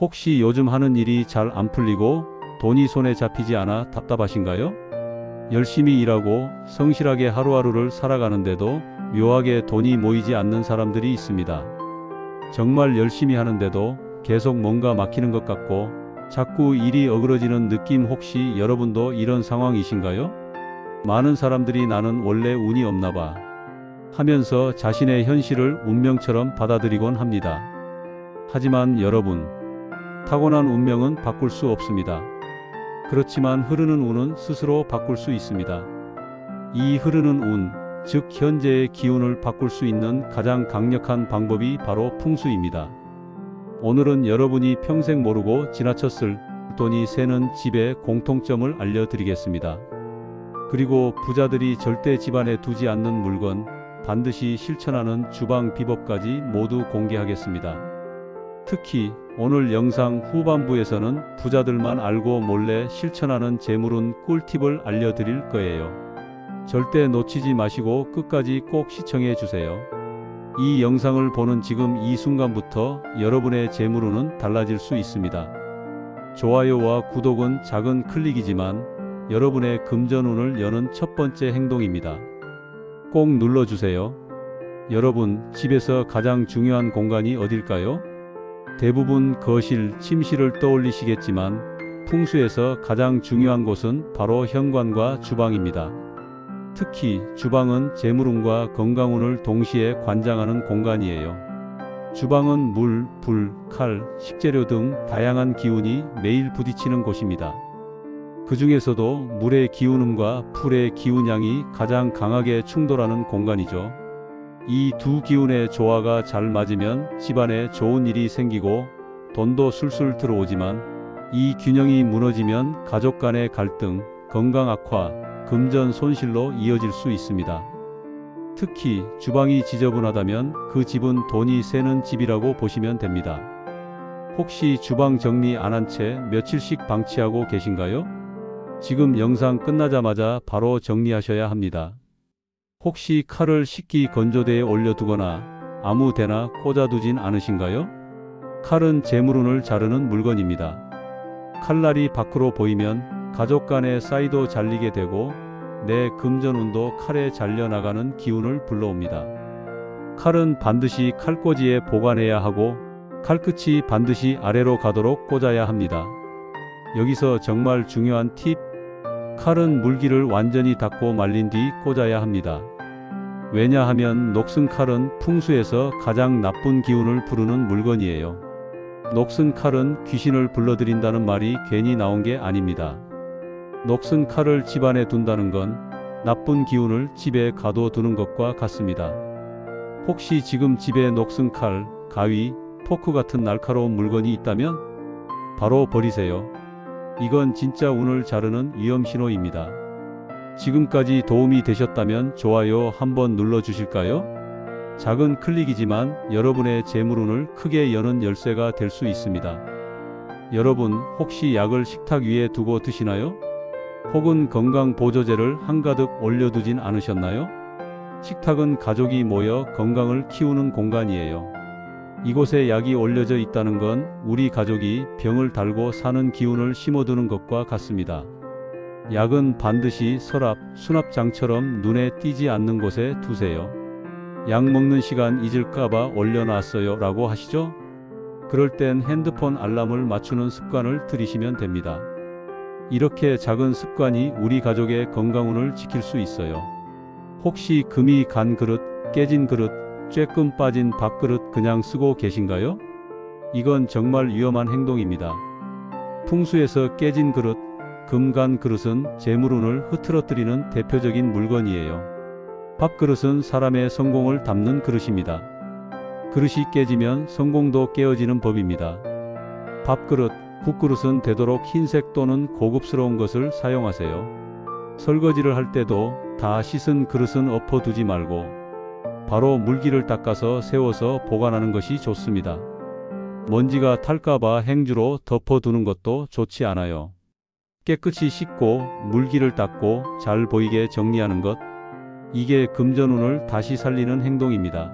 혹시 요즘 하는 일이 잘 안 풀리고 돈이 손에 잡히지 않아 답답하신가요? 열심히 일하고 성실하게 하루하루를 살아가는데도 묘하게 돈이 모이지 않는 사람들이 있습니다. 정말 열심히 하는데도 계속 뭔가 막히는 것 같고 자꾸 일이 어그러지는 느낌 혹시 여러분도 이런 상황이신가요? 많은 사람들이 나는 원래 운이 없나 봐 하면서 자신의 현실을 운명처럼 받아들이곤 합니다. 하지만 여러분, 타고난 운명은 바꿀 수 없습니다. 그렇지만 흐르는 운은 스스로 바꿀 수 있습니다. 이 흐르는 운, 즉 현재의 기운을 바꿀 수 있는 가장 강력한 방법이 바로 풍수입니다. 오늘은 여러분이 평생 모르고 지나쳤을 돈이 새는 집의 공통점을 알려드리겠습니다. 그리고 부자들이 절대 집안에 두지 않는 물건, 반드시 실천하는 주방 비법까지 모두 공개하겠습니다. 특히 오늘 영상 후반부에서는 부자들만 알고 몰래 실천하는 재물운 꿀팁을 알려드릴 거예요. 절대 놓치지 마시고 끝까지 꼭 시청해 주세요. 이 영상을 보는 지금 이 순간부터 여러분의 재물운은 달라질 수 있습니다. 좋아요와 구독은 작은 클릭이지만 여러분의 금전운을 여는 첫 번째 행동입니다. 꼭 눌러주세요. 여러분, 집에서 가장 중요한 공간이 어딜까요? 대부분 거실, 침실을 떠올리시겠지만 풍수에서 가장 중요한 곳은 바로 현관과 주방입니다. 특히 주방은 재물운과 건강운을 동시에 관장하는 공간이에요. 주방은 물, 불, 칼, 식재료 등 다양한 기운이 매일 부딪히는 곳입니다. 그 중에서도 물의 기운음과 풀의 기운양이 가장 강하게 충돌하는 공간이죠. 이 두 기운의 조화가 잘 맞으면 집안에 좋은 일이 생기고 돈도 술술 들어오지만 이 균형이 무너지면 가족 간의 갈등, 건강 악화, 금전 손실로 이어질 수 있습니다. 특히 주방이 지저분하다면 그 집은 돈이 새는 집이라고 보시면 됩니다. 혹시 주방 정리 안 한 채 며칠씩 방치하고 계신가요? 지금 영상 끝나자마자 바로 정리하셔야 합니다. 혹시 칼을 식기 건조대에 올려두거나 아무 데나 꽂아두진 않으신가요? 칼은 재물운을 자르는 물건입니다. 칼날이 밖으로 보이면 가족 간의 사이도 잘리게 되고 내 금전운도 칼에 잘려나가는 기운을 불러옵니다. 칼은 반드시 칼꽂이에 보관해야 하고 칼끝이 반드시 아래로 가도록 꽂아야 합니다. 여기서 정말 중요한 팁, 칼은 물기를 완전히 닦고 말린 뒤 꽂아야 합니다. 왜냐하면 녹슨 칼은 풍수에서 가장 나쁜 기운을 부르는 물건이에요. 녹슨 칼은 귀신을 불러들인다는 말이 괜히 나온 게 아닙니다. 녹슨 칼을 집안에 둔다는 건 나쁜 기운을 집에 가둬두는 것과 같습니다. 혹시 지금 집에 녹슨 칼, 가위, 포크 같은 날카로운 물건이 있다면 바로 버리세요. 이건 진짜 운을 자르는 위험 신호입니다. 지금까지 도움이 되셨다면 좋아요 한번 눌러 주실까요? 작은 클릭이지만 여러분의 재물운을 크게 여는 열쇠가 될 수 있습니다. 여러분 혹시 약을 식탁 위에 두고 드시나요? 혹은 건강 보조제를 한가득 올려두진 않으셨나요? 식탁은 가족이 모여 건강을 키우는 공간이에요. 이곳에 약이 올려져 있다는 건 우리 가족이 병을 달고 사는 기운을 심어두는 것과 같습니다. 약은 반드시 서랍, 수납장처럼 눈에 띄지 않는 곳에 두세요. 약 먹는 시간 잊을까봐 올려놨어요 라고 하시죠? 그럴 땐 핸드폰 알람을 맞추는 습관을 들이시면 됩니다. 이렇게 작은 습관이 우리 가족의 건강운을 지킬 수 있어요. 혹시 금이 간 그릇, 깨진 그릇, 쬐끔 빠진 밥그릇 그냥 쓰고 계신가요? 이건 정말 위험한 행동입니다. 풍수에서 깨진 그릇, 금간 그릇은 재물운을 흐트러뜨리는 대표적인 물건이에요. 밥그릇은 사람의 성공을 담는 그릇입니다. 그릇이 깨지면 성공도 깨어지는 법입니다. 밥그릇, 국그릇은 되도록 흰색 또는 고급스러운 것을 사용하세요. 설거지를 할 때도 다 씻은 그릇은 엎어두지 말고 바로 물기를 닦아서 세워서 보관하는 것이 좋습니다. 먼지가 탈까봐 행주로 덮어두는 것도 좋지 않아요. 깨끗이 씻고 물기를 닦고 잘 보이게 정리하는 것. 이게 금전운을 다시 살리는 행동입니다.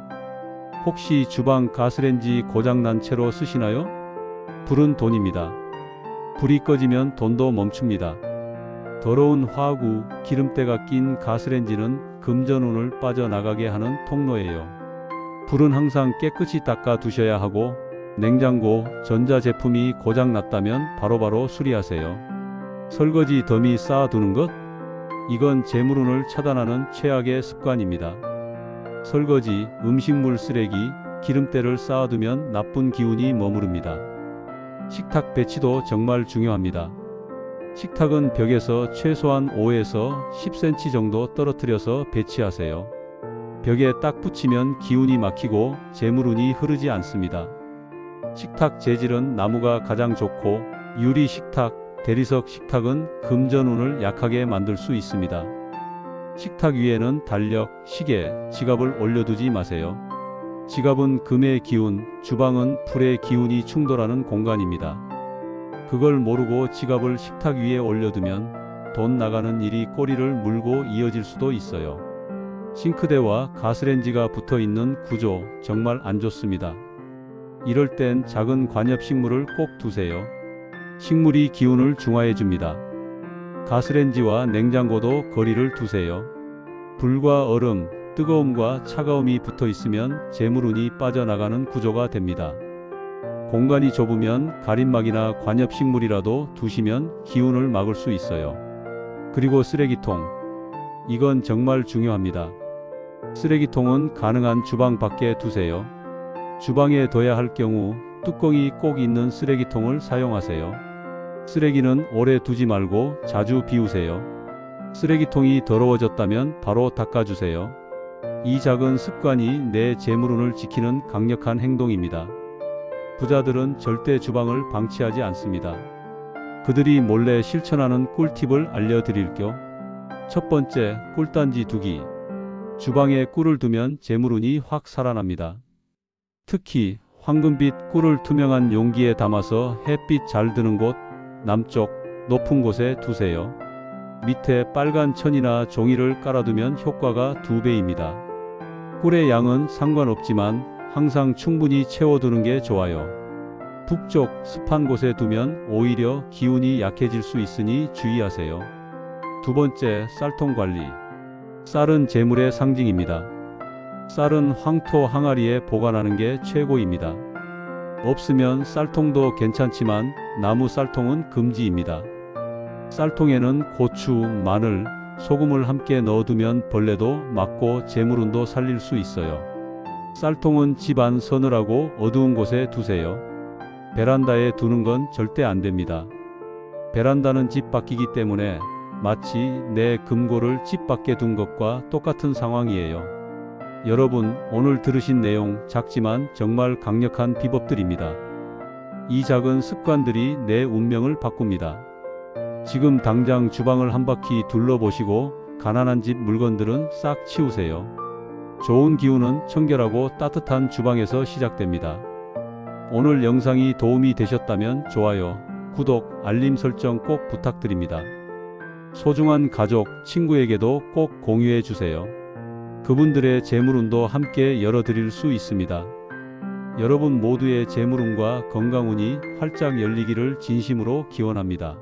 혹시 주방 가스렌지 고장난 채로 쓰시나요? 불은 돈입니다. 불이 꺼지면 돈도 멈춥니다. 더러운 화구, 기름때가 낀 가스렌지는 금전운을 빠져나가게 하는 통로예요. 불은 항상 깨끗이 닦아 두셔야 하고 냉장고, 전자제품이 고장 났다면 바로바로 수리하세요. 설거지 더미 쌓아두는 것? 이건 재물운을 차단하는 최악의 습관입니다. 설거지, 음식물 쓰레기, 기름때를 쌓아두면 나쁜 기운이 머무릅니다. 식탁 배치도 정말 중요합니다. 식탁은 벽에서 최소한 5에서 10cm 정도 떨어뜨려서 배치하세요. 벽에 딱 붙이면 기운이 막히고 재물운이 흐르지 않습니다. 식탁 재질은 나무가 가장 좋고 유리 식탁, 대리석 식탁은 금전운을 약하게 만들 수 있습니다. 식탁 위에는 달력, 시계, 지갑을 올려두지 마세요. 지갑은 금의 기운, 주방은 불의 기운이 충돌하는 공간입니다. 그걸 모르고 지갑을 식탁 위에 올려두면 돈 나가는 일이 꼬리를 물고 이어질 수도 있어요. 싱크대와 가스렌지가 붙어 있는 구조 정말 안 좋습니다. 이럴 땐 작은 관엽식물을 꼭 두세요. 식물이 기운을 중화해 줍니다. 가스렌지와 냉장고도 거리를 두세요. 불과 얼음, 뜨거움과 차가움이 붙어 있으면 재물운이 빠져나가는 구조가 됩니다. 공간이 좁으면 가림막이나 관엽식물이라도 두시면 기운을 막을 수 있어요. 그리고 쓰레기통. 이건 정말 중요합니다. 쓰레기통은 가능한 주방 밖에 두세요. 주방에 둬야 할 경우 뚜껑이 꼭 있는 쓰레기통을 사용하세요. 쓰레기는 오래 두지 말고 자주 비우세요. 쓰레기통이 더러워졌다면 바로 닦아주세요. 이 작은 습관이 내 재물운을 지키는 강력한 행동입니다. 부자들은 절대 주방을 방치하지 않습니다. 그들이 몰래 실천하는 꿀팁을 알려드릴게요. 첫 번째, 꿀단지 두기. 주방에 꿀을 두면 재물운이 확 살아납니다. 특히 황금빛 꿀을 투명한 용기에 담아서 햇빛 잘 드는 곳, 남쪽, 높은 곳에 두세요. 밑에 빨간 천이나 종이를 깔아두면 효과가 두 배입니다. 꿀의 양은 상관없지만 항상 충분히 채워두는 게 좋아요. 북쪽 습한 곳에 두면 오히려 기운이 약해질 수 있으니 주의하세요. 두 번째, 쌀통 관리. 쌀은 재물의 상징입니다. 쌀은 황토 항아리에 보관하는 게 최고입니다. 없으면 쌀통도 괜찮지만 나무 쌀통은 금지입니다. 쌀통에는 고추, 마늘, 소금을 함께 넣어두면 벌레도 막고 재물운도 살릴 수 있어요. 쌀통은 집 안 서늘하고 어두운 곳에 두세요. 베란다에 두는 건 절대 안 됩니다. 베란다는 집 밖이기 때문에 마치 내 금고를 집 밖에 둔 것과 똑같은 상황이에요. 여러분, 오늘 들으신 내용 작지만 정말 강력한 비법들입니다. 이 작은 습관들이 내 운명을 바꿉니다. 지금 당장 주방을 한 바퀴 둘러보시고 가난한 집 물건들은 싹 치우세요. 좋은 기운은 청결하고 따뜻한 주방에서 시작됩니다. 오늘 영상이 도움이 되셨다면 좋아요, 구독, 알림 설정 꼭 부탁드립니다. 소중한 가족, 친구에게도 꼭 공유해 주세요. 그분들의 재물운도 함께 열어드릴 수 있습니다. 여러분 모두의 재물운과 건강운이 활짝 열리기를 진심으로 기원합니다.